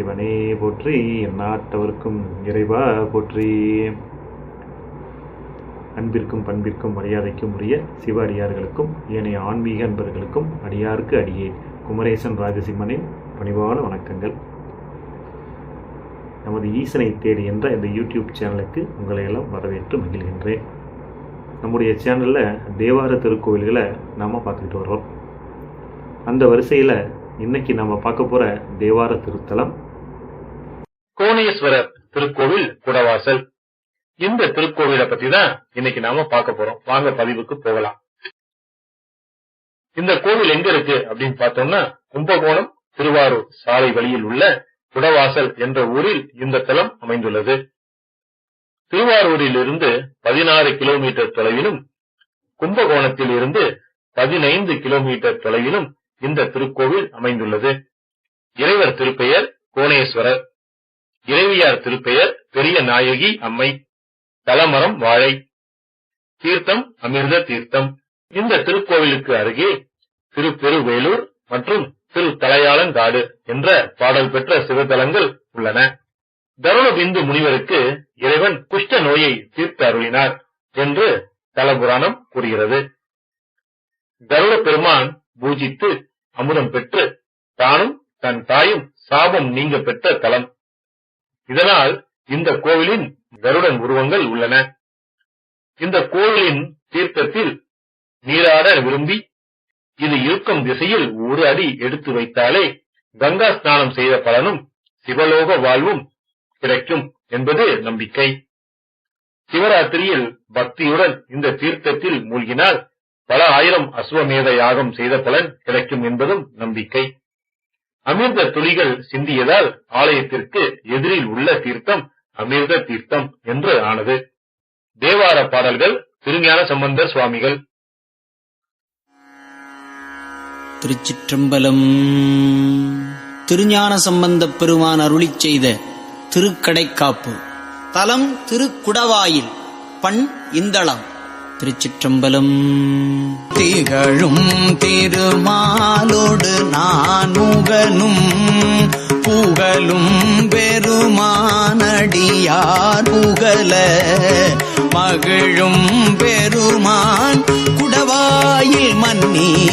சிவனே போற்றி எந்நாட்டவர்க்கும் இறைவா போற்றி. அன்பிற்கும் பண்பிற்கும் மரியாதைக்கும் உரிய சிவ அடியார்களுக்கும் ஏனைய ஆன்மீக அன்பர்களுக்கும் அடியாருக்கு அடியே குமரேசன் ராஜசிம்மனின் பணிவான வணக்கங்கள். நமது ஈசனை தேடி என்ற இந்த யூடியூப் சேனலுக்கு உங்களை எல்லாம் வரவேற்று மகிழ்கின்றேன். நம்முடைய சேனலில் தேவார திருக்கோவில்களை நாம் பார்த்துக்கிட்டு வர்றோம். அந்த வரிசையில் இன்னைக்கு நம்ம பார்க்க போகிற தேவார திருத்தலம் கோணேஸ்வரர் திருக்கோவில் குடவாசல். இந்த திருக்கோவிலை பத்தி தான் இன்னைக்கு நாம பார்க்க போறோம். வாங்க பதிவுக்கு போகலாம். இந்த கோவில் எங்க இருக்கு அப்படின்னு பார்த்தோம்னா கும்பகோணம் திருவாரூர் சாலை வழியில் உள்ள குடவாசல் என்ற ஊரில் இந்த தலம் அமைந்துள்ளது. திருவாரூரில் இருந்து பதினாறு கிலோமீட்டர் தொலைவிலும் கும்பகோணத்தில் இருந்து பதினைந்து கிலோமீட்டர் தொலைவிலும் இந்த திருக்கோவில் அமைந்துள்ளது. இறைவர் திருப்பெயர் கோணேஸ்வரர். இறைவியார் திருப்பெயர் பெரிய நாயகி அம்மை தலமரம் வாழை தீர்த்தம் அமிர்த தீர்த்தம். இந்த திருக்கோவிலுக்கு அருகே திருப்பெருவேலூர் மற்றும் திரு தலையாளங்காடு என்ற பாடல் பெற்ற சிவத்தலங்கள் உள்ளன. தருணபிந்து முனிவருக்கு இறைவன் குஷ்ட நோயை தீர்த்து அருளினார் என்று தலபுராணம் கூறுகிறது. கருட பெருமான் பூஜித்து அமுதம் பெற்று தானும் தன் தாயும் சாபம் நீங்க பெற்ற தலம். இதனால் இந்த கோவிலின் கருடன் உருவங்கள் உள்ளன. இந்த கோவிலின் தீர்த்தத்தில் நீராட விரும்பி இது இருக்கும் திசையில் ஒரு அடி எடுத்து வைத்தாலே கங்கா ஸ்நானம் செய்த பலனும் சிவலோக வாழ்வும் கிடைக்கும் என்பது நம்பிக்கை. சிவராத்திரியில் பக்தியுடன் இந்த தீர்த்தத்தில் மூழ்கினால் பல ஆயிரம் அஸ்வமேத யாகம் செய்த பலன் கிடைக்கும் என்பதும் நம்பிக்கை. அமிர்த துளிகள் சிந்தியதால் ஆலயத்திற்கு எதிரில் உள்ள தீர்த்தம் அமிர்த தீர்த்தம் என்று ஆனது. தேவார பாடல்கள் திருஞான சம்பந்தர் சுவாமிகள். திருச்சிற்றம்பலம். திருஞான சம்பந்தப் பெருமான் அருளி செய்த திருக்கடைக்காப்பு. தலம் திருக்குடவாயில் பண் இந்தளம். திருச்சிற்றம்பலம். திகழும் திருமாலோடு நானுகனும் புகழும் பெருமானடியார் புகழ. மகிழும் பெருமான் குடவாயில் மன்னி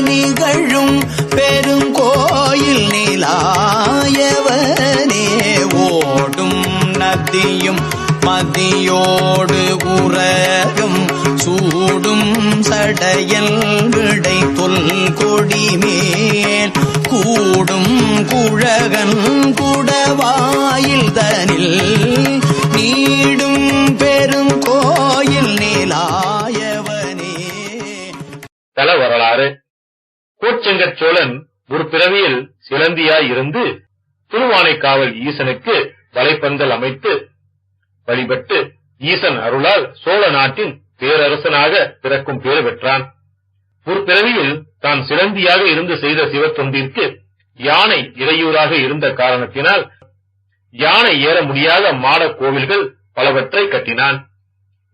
நிகழும் பெருங்கோயில் நிலாயவனே. ஓடும் நதியும் மதியோடு உறகும் சூடும் சடையல் விடை தொல் கொடிமேல் கூடும் குழகன் குடவாயில் தனில் நீடும் பெரும் கோயில் நிலாயவனே. தல வரலாறு. கோச்செங்கற் சோழன் ஒரு பிறவியில் சிலந்தியாய் இருந்து திருவானைக்காவல் ஈசனுக்கு வலைப்பந்தல் அமைத்து வழிபட்டு ஈசன் அருளால் சோழ நாட்டின் பேரரசனாக பிறக்கும் பேறு பெற்றான். ஒரு பிறவியில் தான் சிலந்தியாக இருந்து செய்த சிவத்தொண்டிற்கு யானை இடையூறாக இருந்த காரணத்தினால் யானை ஏற முடியாத மாட கோவில்கள் பலவற்றை கட்டினான்.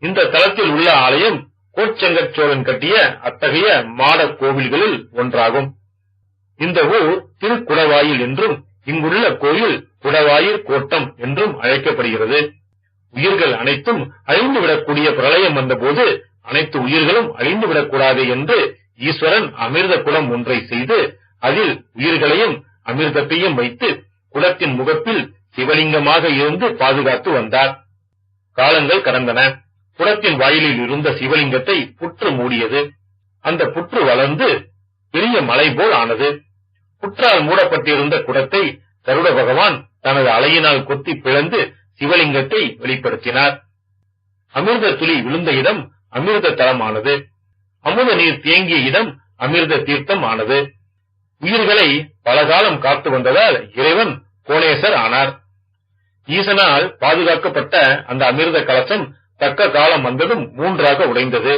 இந்த தலத்தில் உள்ள ஆலயம் கோச்செங்கற் சோழன் கட்டிய அத்தகைய மாட கோவில்களில் ஒன்றாகும். இந்த ஊர் திருக்குடவாயில் என்றும் இங்குள்ள கோயில் குடவாயிற் கோட்டம் என்றும் அழைக்கப்படுகிறது. உயிர்கள் அனைத்தும் அழிந்துவிடக்கூடிய பிரளயம் வந்தபோது அனைத்து உயிர்களும் அழிந்துவிடக்கூடாது என்று ஈஸ்வரன் அமிர்த குளம் ஒன்றை செய்து அதில் உயிர்களையும் அமிர்தத்தையும் வைத்து குளத்தின் முகப்பில் சிவலிங்கமாக இருந்து பாதுகாத்து வந்தார். காலங்கள் கடந்தன. குளத்தின் வாயிலில் இருந்த சிவலிங்கத்தை புற்று மூடியது. அந்த புற்று வளர்ந்து பெரிய மலை போல் ஆனது. புற்றால் மூடப்பட்டிருந்த குடத்தை கருட பகவான் தனது அலையினால் கொத்தி பிளந்து சிவலிங்கத்தை வெளிப்படுத்தினார். அமிர்த துளி விழுந்த இடம் அமிர்த தலமானது. அமுத நீர் தேங்கிய இடம் அமிர்த தீர்த்தம் ஆனது உயிர்களை பலகாலம் காத்து வந்ததால் இறைவன் கோணேசர் ஆனார். ஈசனால் பாதுகாக்கப்பட்ட அந்த அமிர்த கலசம் தக்க காலம் வந்ததும் மூன்றாக உடைந்தது.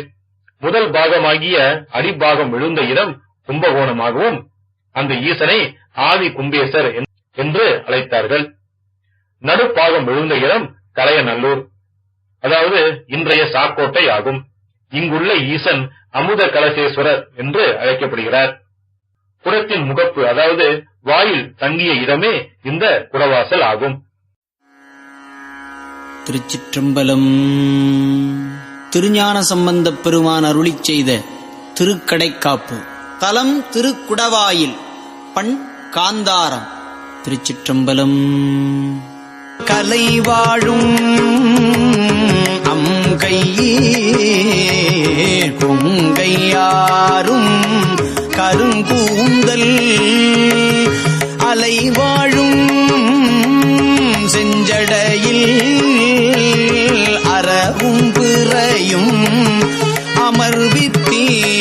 முதல் பாகமாகிய அடிபாகம் விழுந்த இடம் கும்பகோணமாகவும் அந்த ஈசனை ஆதி கும்பேசர் என்று அழைத்தார்கள். நடுப்பாகம் விழுந்த இடம் கலையநல்லூர். அதாவது இன்றைய சாக்கோட்டை ஆகும் இங்குள்ள ஈசன் அமுத கலசேஸ்வரர் என்று அழைக்கப்படுகிறார். குடத்தின் முகப்பு அதாவது வாயில் தங்கிய இடமே இந்த குடவாசல் ஆகும். திருச்சிற்றம்பலம். திருஞான சம்பந்தப் பெருமான் அருளி செய்த திருக்கடைக்காப்பு. தலம் திருக்குடவாயில். பண் காந்தாரம். திருச்சிற்றம்பலம். கலை வாழும் அங்கையே கொங்கையாரும் கருங்கூந்தல் அலை வாழும் செஞ்சடையில் அறவும் பிறையும் அமர்வித்தீர்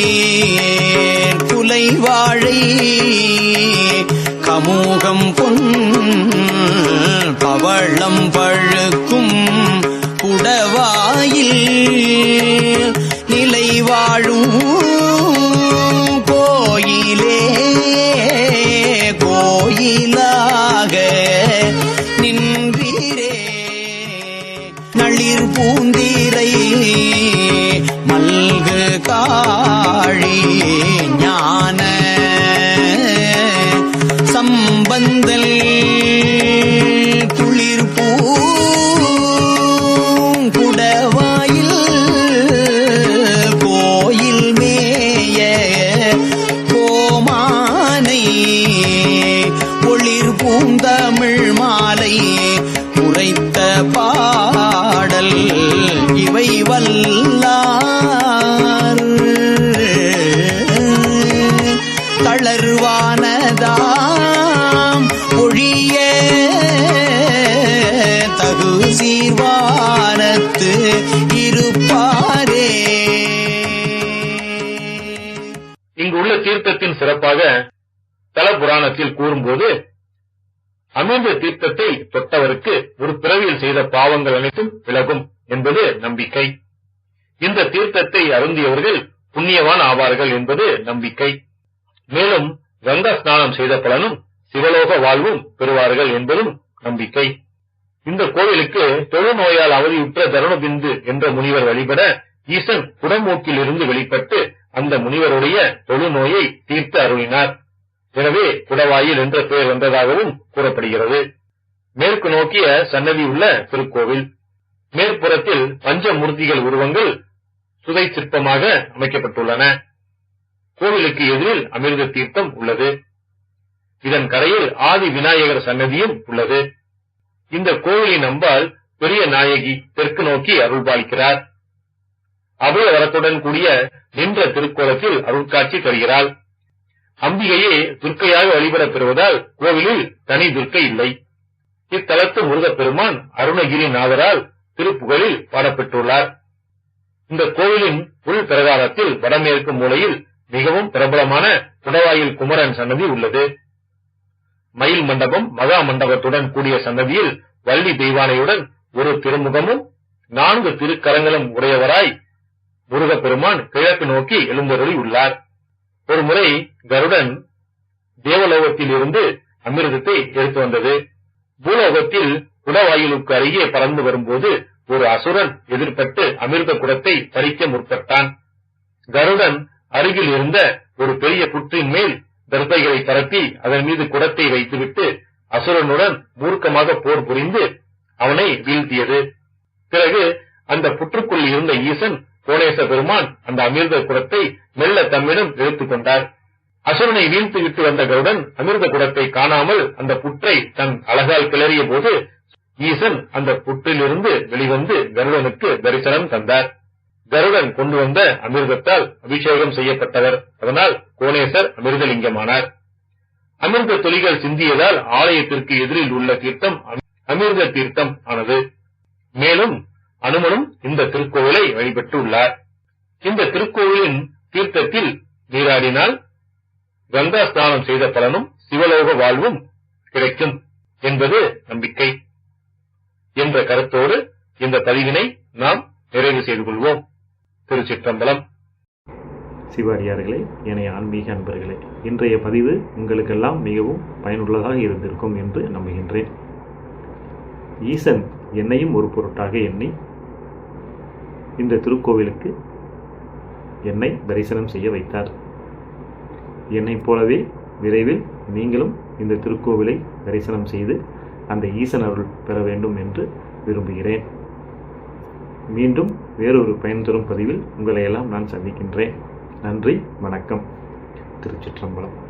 குலை வாழை கமூகம் பொன் பழம் பழுக்கும் குடவாயில் நிலை வாழும் கோயிலே கோயிலாக நின்றீரே நளிர் பூந்தீரை மல்கு கா வல்லார் தளர்வானதாம் ஒழிய தகு சீர்வானத்து இருப்பாரே. இங்கு உள்ள தீர்த்தத்தின் சிறப்பாக தல புராணத்தில் கூறும்போது அமிர்த தீர்த்தத்தை தொட்டவருக்கு ஒரு பிறவியில் செய்த பாவங்கள் அனைத்தும் விலகும் என்பது நம்பிக்கை. இந்த தீர்த்தத்தை அருந்தியவர்கள் புண்ணியவான் ஆவார்கள் என்பது நம்பிக்கை. மேலும் கங்கா ஸ்நானம் செய்த பலனும் சிவலோக வாழ்வும் பெறுவார்கள் என்பதும் நம்பிக்கை. இந்த கோவிலுக்கு தொழுநோயால் அவதியுற்ற தருணபிந்து என்ற முனிவர் வழிபட ஈசன் குடமூக்கில் இருந்து வெளிப்பட்டு அந்த முனிவருடைய தொழுநோயை தீர்த்து அருளினார். எனவே குடவாயில் என்ற பெயர் வந்ததாகவும் கூறப்படுகிறது. மேற்கு நோக்கிய சன்னதி உள்ள திருக்கோவில். மேற்புறத்தில் பஞ்சமூர்த்திகள் உருவங்கள் சுதை சிற்பமாக அமைக்கப்பட்டுள்ளன. கோவிலுக்கு எதிரில் அமிர்த தீர்த்தம் உள்ளது. இதன் கரையில் ஆதி விநாயகர் சன்னதியும் உள்ளது. இந்த கோவிலின் அம்பாள் பெரிய நாயகி தெற்கு நோக்கி அருள்பாலிக்கிறார். அபய வரத்துடன் கூடிய நின்ற திருக்கோலத்தில் அருள்காட்சி தருகிறாள். அம்பிகையே துர்க்கையாக வழிபடப் பெறுவதால் கோவிலில் தனி துர்க்கை இல்லை. இத்தலத்து முருகப்பெருமான் அருணகிரி நாதரால் திருப்புகழில் பாடப்பெற்றுள்ளார். இந்த கோவிலின் உள் பிரகாரத்தில் வடமேற்கு மூலையில் மிகவும் பிரபலமான குடவாயில் குமரன் சன்னதி உள்ளது. மயில் மண்டபம் மகா மண்டபத்துடன் கூடிய சன்னதியில் வள்ளி தெய்வானையுடன் ஒரு திருமுகமும் நான்கு திருக்கரங்களும் உடையவராய் முருகப்பெருமான் கிழக்கு நோக்கி எழுந்தருளி உள்ளார். ஒரு முறை கருடன் தேவலோகத்தில் இருந்து அமிர்தத்தை எடுத்து வந்தது. பூலோகத்தில் குடவாயிலுக்கு அருகே பறந்து வரும்போது ஒரு அசுரன் எதிர்பட்டு அமிர்த குடத்தை பறிக்க முற்பட்டான். கருடன் அருகில் இருந்த ஒரு பெரிய புற்றின் மேல் தர்பைகளை பரப்பி அதன் மீது குடத்தை வைத்துவிட்டு அசுரனுடன் மூர்க்கமாக போர் புரிந்து அவனை வீழ்த்தியது. பிறகு அந்த புற்றுக்குள் இருந்த ஈசன் கோணேச பெருமான் அந்த அமிர்த குடத்தை மெல்ல தம்மிடம் இழுத்துக் கொண்டார். அசுரனை வீழ்த்து விட்டு வந்த கருடன் அமிர்த குடத்தை காணாமல் அந்த புற்றை தன் அழகால் கிளறிய போது ஈசன் அந்த புற்றிலிருந்து வெளிவந்து கருடனுக்கு தரிசனம் தந்தார். கருடன் கொண்டு வந்த அமிர்தத்தால் அபிஷேகம் செய்யப்பட்டவர். அதனால் கோணேசர் அமிர்தலிங்கமானார். அமிர்த துளிகள் சிந்தியதால் ஆலயத்திற்கு எதிரில் உள்ள தீர்த்தம் அமிர்த தீர்த்தம் ஆனது. மேலும் அனுமனும் இந்த திருக்கோவிலை வழிபட்டு உள்ளார் இந்த திருக்கோவிலின் தீர்த்தத்தில் நீராடினால் கங்கா ஸ்நானம் செய்த பலனும் சிவலோக வாழ்வும் கிடைக்கும் என்பது நம்பிக்கை. என்ற கருத்தோடு இந்த பதிவினை நாம் நிறைவு செய்து கொள்வோம். திருச்சிற்றம்பலம். சிவாரியார்களே என ஆன்மீக அன்பர்களே இன்றைய பதிவு உங்களுக்கெல்லாம் மிகவும் பயனுள்ளதாக இருந்திருக்கும் என்று நம்புகின்றேன். ஈசன் என்னையும் ஒரு பொருட்டாக எண்ணி இந்த திருக்கோவிலுக்கு என்னை தரிசனம் செய்ய வைத்தார். என்னைப் போலவே விரைவில் நீங்களும் இந்த திருக்கோவிலை தரிசனம் செய்து அந்த ஈசன் அருள் பெற வேண்டும் என்று விரும்புகிறேன். மீண்டும் வேறொரு பயன் தரும் பதிவில் உங்களை எல்லாம் நான் சந்திக்கின்றேன். நன்றி வணக்கம். திருச்சிற்றம்பலம்.